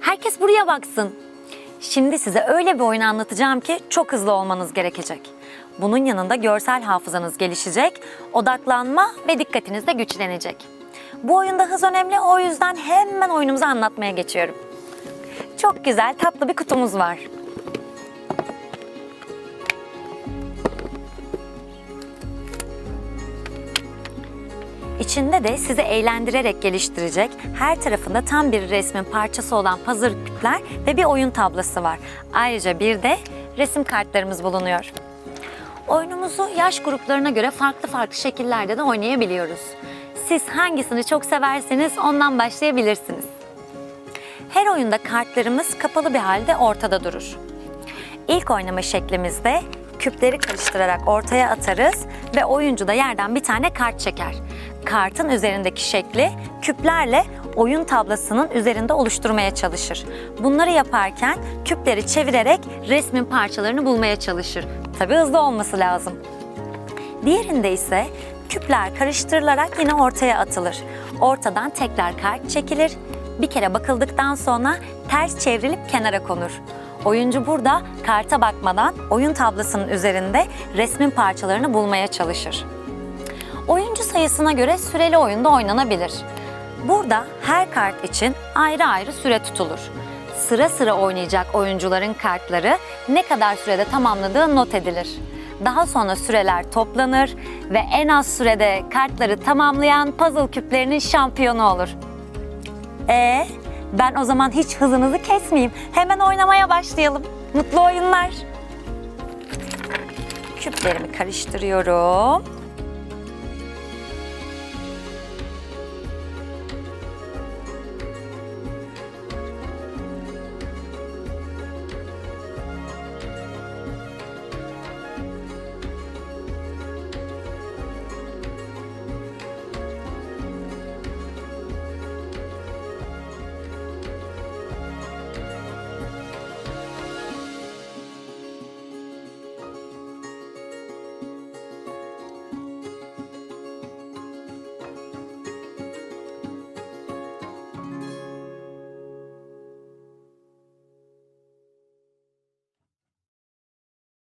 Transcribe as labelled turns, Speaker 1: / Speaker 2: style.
Speaker 1: Herkes buraya baksın. Şimdi size öyle bir oyun anlatacağım ki çok hızlı olmanız gerekecek. Bunun yanında görsel hafızanız gelişecek, odaklanma ve dikkatiniz de güçlenecek. Bu oyunda hız önemli, o yüzden hemen oyunumuzu anlatmaya geçiyorum. Çok güzel, tatlı bir kutumuz var. İçinde de sizi eğlendirerek geliştirecek, her tarafında tam bir resmin parçası olan puzzle küpler ve bir oyun tablosu var. Ayrıca bir de resim kartlarımız bulunuyor. Oyunumuzu yaş gruplarına göre farklı farklı şekillerde de oynayabiliyoruz. Siz hangisini çok severseniz ondan başlayabilirsiniz. Her oyunda kartlarımız kapalı bir halde ortada durur. İlk oynama şeklimizde küpleri karıştırarak ortaya atarız ve oyuncu da yerden bir tane kart çeker. Kartın üzerindeki şekli küplerle oyun tablasının üzerinde oluşturmaya çalışır. Bunları yaparken küpleri çevirerek resmin parçalarını bulmaya çalışır. Tabii hızlı olması lazım. Diğerinde ise küpler karıştırılarak yine ortaya atılır. Ortadan tekrar kart çekilir. Bir kere bakıldıktan sonra ters çevrilip kenara konur. Oyuncu burada karta bakmadan oyun tablasının üzerinde resmin parçalarını bulmaya çalışır. Oyuncu sayısına göre süreli oyunda oynanabilir. Burada her kart için ayrı ayrı süre tutulur. Sıra sıra oynayacak oyuncuların kartları ne kadar sürede tamamladığı not edilir. Daha sonra süreler toplanır ve en az sürede kartları tamamlayan puzzle küplerinin şampiyonu olur. Ee, ben o zaman hiç hızınızı kesmeyeyim. Hemen oynamaya başlayalım. Mutlu oyunlar. Küplerimi karıştırıyorum.